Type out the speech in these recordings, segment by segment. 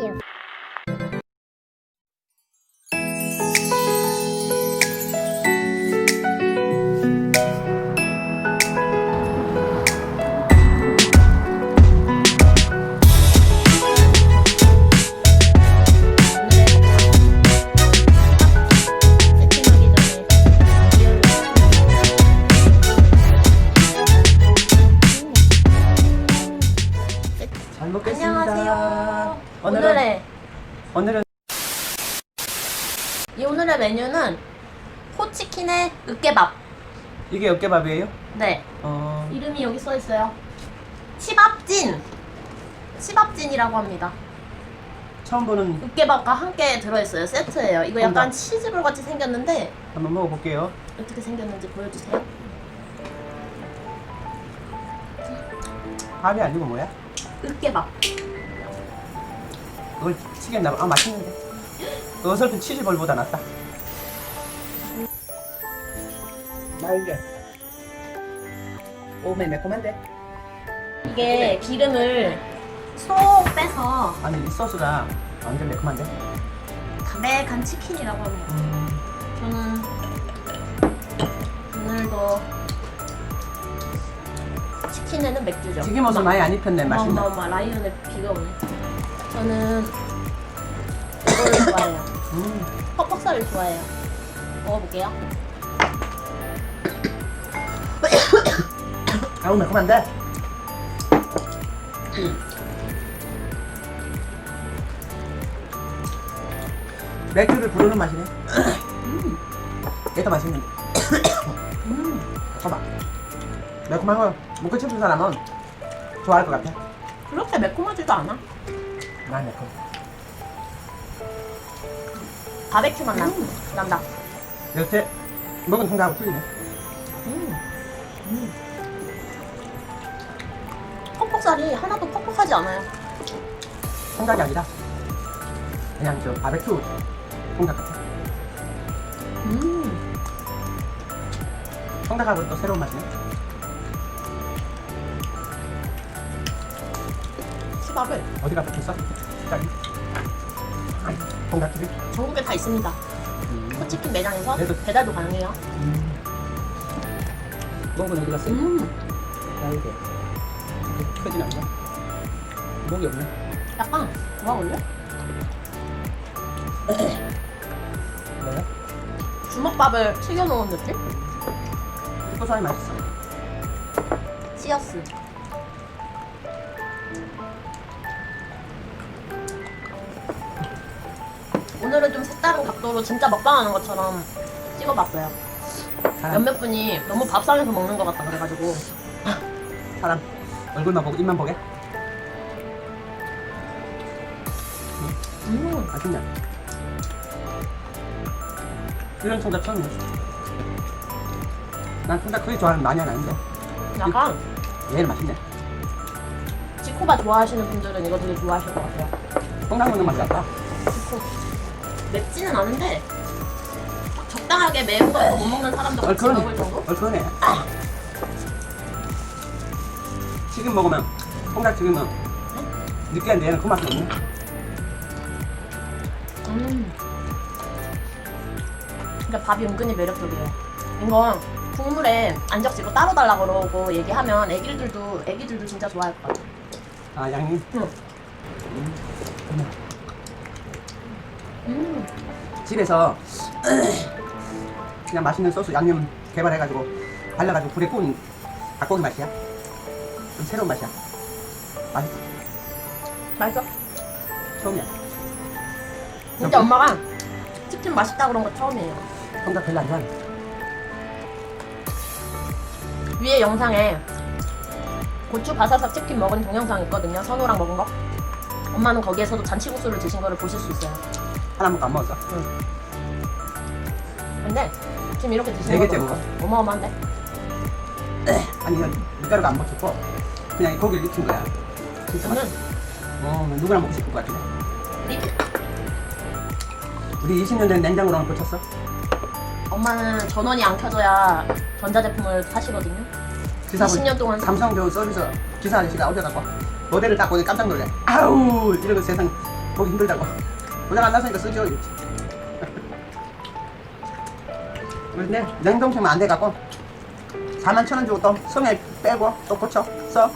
you. 으깨밥. 이게 어깨밥이에요? 네, 어 이름이 여기 써 있어요. 치밥진. 치밥진이라고 합니다. 처음 보는 으깨밥과 함께 들어있어요. 세트예요. 이거 약간 정답. 치즈볼 같이 생겼는데 한번 먹어볼게요. 어떻게 생겼는지 보여주세요. 밥이 아니고 뭐야? 으깨밥. 이걸 튀겼나 봐. 아 맛있는데. 어설픈 치즈볼보다 낫다. 날개. 오메 매콤한데? 이게 기름을 쏙 빼서 아니 이 소스가 완전 매콤한데? 담백한 치킨이라고 합니다. 음, 저는 오늘도 치킨에는 맥주죠. 튀김옷을 많이 안 입혔네 맛있네. 어마 라이온의 비가 오네. 저는 이걸 좋아해요. 음, 퍽퍽살을 좋아해요. 먹어볼게요. 아우 매콤한데? 맥주를 부르는 맛이네. 얘도 맛있는데. 음, 봐봐. 매콤한 거 먹고 싶은 사람은 좋아할 것 같아. 그렇게 매콤하지도 않아. 난 매콤. 바베큐 맛 나. 음. 난다. 여태 먹은 통닭하고 틀리네. 음. 음. 퍽퍽살이 하나도 퍽퍽하지 않아요. 통닭이 아니라 그냥 저 바베큐 통닭 같아. 음. 통닭하고 또 새로운 맛이네. 치밥을 어디가 붙었어? 아니, 통닭집이? 전국에 다 있습니다. 음. 호치킨 매장에서 그래도- 배달도 가능해요. 음. 먹은 어디 갔어? 음. 날개. 크진 않네. 목이 없네. 약간 뭐가 올래? 뭐야? 주먹밥을 튀겨 놓은 느낌? 고소하니 맛있어. 씨어스. 오늘은 좀 색다른 각도로 진짜 먹방하는 것처럼 찍어봤어요. 몇몇 분이 너무 밥상에서 먹는 것 같다 그래가지고 사람 얼굴만 보고 입만 보게? 음, 맛있냐? 이런 통닭 처음이야. 난 통닭 크게 좋아하는 많이 아닌데 약간 얘는 맛있네. 지코바 좋아하시는 분들은 이거 되게 좋아하실 것 같아요. 통닭 먹는 맛이 낫다. 지코 맵지는 않은데 딱 적당하게 매운 거못 먹는 사람도 같이 얼큰해. 먹을 정도? 얼큰해. 지금 먹으면 통닭 지금은 느끼한데 얘는 그 맛이 없네. 음. 근데 밥이 은근히 매력적이에요. 이건 국물에 안 적시고 따로 달라 그러고 얘기하면 애기들도 애기들도 진짜 좋아할 것 같아. 아 양이. 응. 음. 음. 집에서 그냥 맛있는 소스 양념 개발해가지고 발라가지고 불에 구운 닭고기 맛이야. 좀 새로운 맛이야. 맛있어. 맛있어? 처음이야. 진짜 엄마가 치킨 맛있다 그런 거 처음이에요. 통닭 별로 안 좋아해. 위에 영상에 고추 바사삭 치킨 먹은 동영상 있거든요. 선우랑 먹은 거. 엄마는 거기에서도 잔치국수를 드신 거를 보실 수 있어요. 하나 먹고 안 먹었어. 근데 지금 이렇게 네 드시는 개째 거 먹어. 어마어마한데? 아니 이 건 밀가루가 안 먹혔고 그냥 이 고기를 익힌 거야. 진짜 맛있어. 어, 누구나 먹고 싶을 것. 립 우리 20년 된 냉장고랑 고쳤어? 엄마는 전원이 안 켜져야 전자제품을 사시거든요. 기사분 20년 동안 삼성 저 서비스 기사 아저씨가 어제 갖고 모델을 딱 보니 깜짝 놀래. 아우 이러고 세상 보기 힘들다고. 분량 안 나서니까 쓰죠. 이랬지. 근데 냉동식만 안 돼갖고 4만 천 원 주고 또 성에 빼고 또 고쳐 써.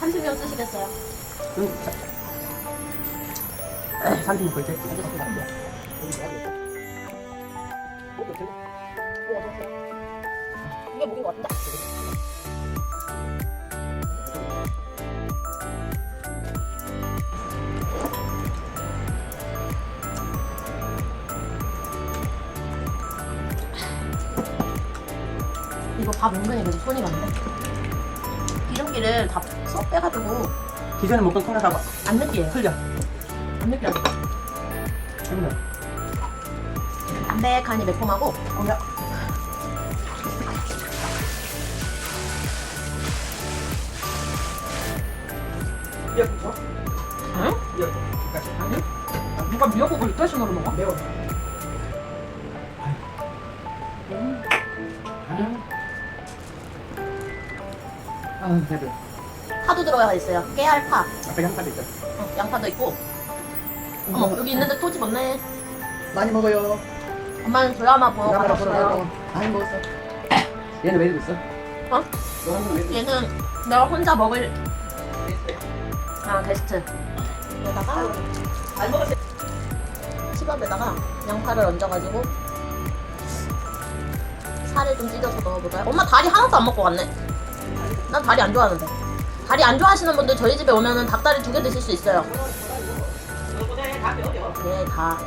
30년 쓰시겠어요? 응. 자. 에이, 30분 걸때 이게 목인 것 같은데? 이거 밥 은근히 그래도 손이 많네. 기름기를 다쏙 빼가지고 기존에 먹던 통닭하고 안 느끼해요. 틀려. 안 느끼해요. 힘들어. 담백하니 매콤하고 통닭. 이거 붙여? 응? 붙여. 아니? 누가 미역국을 식으로 먹어? 매워. 아, 배불러. 파도 들어가 있어요. 깨알파. 앞에 양파도 있어. 어, 양파도 있고. 어머 여기 있는데 또 집었네. 많이 먹어요. 엄마는 드라마 보러 가셨어요. 많이 먹었어. 얘는 왜 이러고 있어? 어? 너는 왜 이러고 있어? 얘는 내가 혼자 먹을 아 게스트. 여기다가 잘 먹었어. 시밥에다가 양파를 얹어가지고 살을 좀 찢어서 넣어볼까요? 엄마 다리 하나도 안 먹고 갔네. 난 다리 안 좋아하는데. 다리 안 좋아하시는 분들 저희 집에 오면은 닭다리 두 개 드실 수 있어요. 네, 다.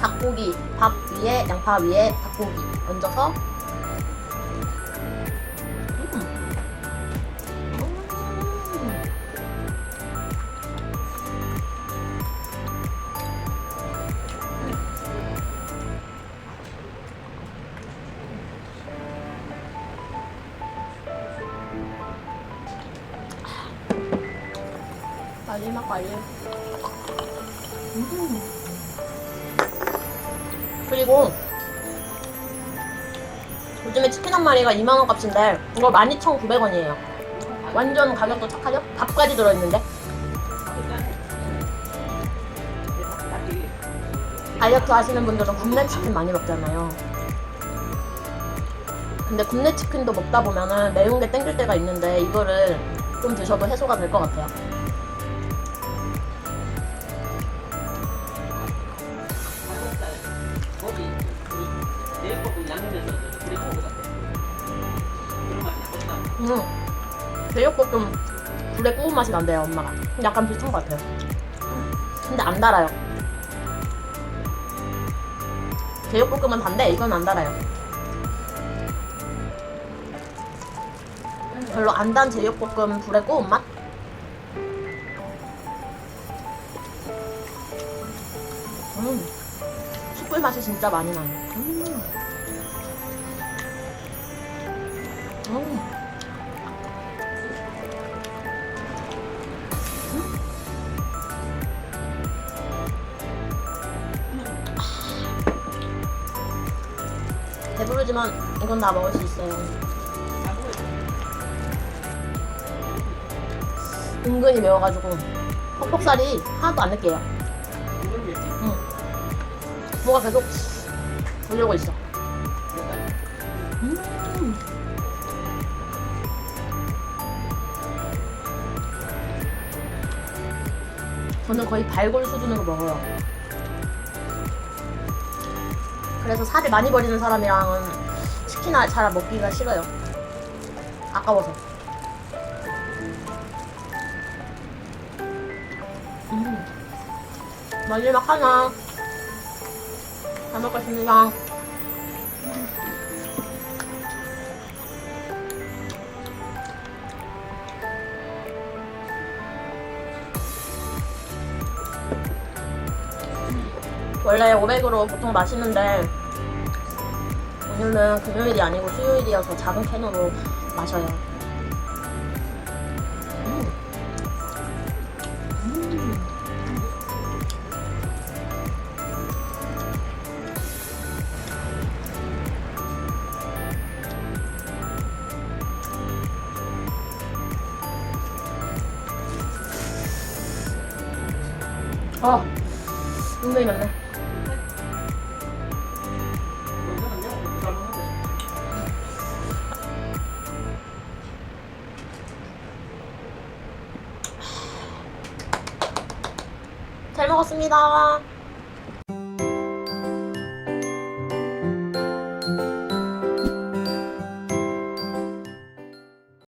닭고기, 밥 위에, 양파 위에 닭고기 얹어서. 마지막 과일. 음. 그리고 요즘에 치킨 한 마리가 2만원 값인데 이거 12,900원이에요. 완전 가격도 착하죠? 밥까지 들어있는데 다이어트 하시는 분들은 굽네 치킨 많이 먹잖아요. 근데 굽네 치킨도 먹다 보면은 매운 게 땡길 때가 있는데 이거를 좀 드셔도 해소가 될 것 같아요. 음, 제육볶음 불에 구운 맛이 난대요 엄마가. 약간 비슷한 것 같아요. 근데 안 달아요. 제육볶음은 단데 이건 안 달아요. 별로 안 단 제육볶음 불에 구운 맛? 음, 숯불 맛이 진짜 많이 나요 음. 음. 배부르지만 이건 다 먹을 수 있어요. 은근히 매워가지고 퍽퍽살이 하나도 안 느껴요. 응. 뭐가 계속 돌려고 있어. 음. 저는 거의 발골 수준으로 먹어요. 그래서 살을 많이 버리는 사람이랑은 치킨을 잘 먹기가 싫어요. 아까워서. 음. 마지막 하나. 잘 먹겠습니다. 원래 500으로 보통 마시는데 오늘은 금요일이 아니고 수요일이어서 작은 캔으로 마셔요. 음. 음. 아, 은근히 맵네. 잘 먹었습니다.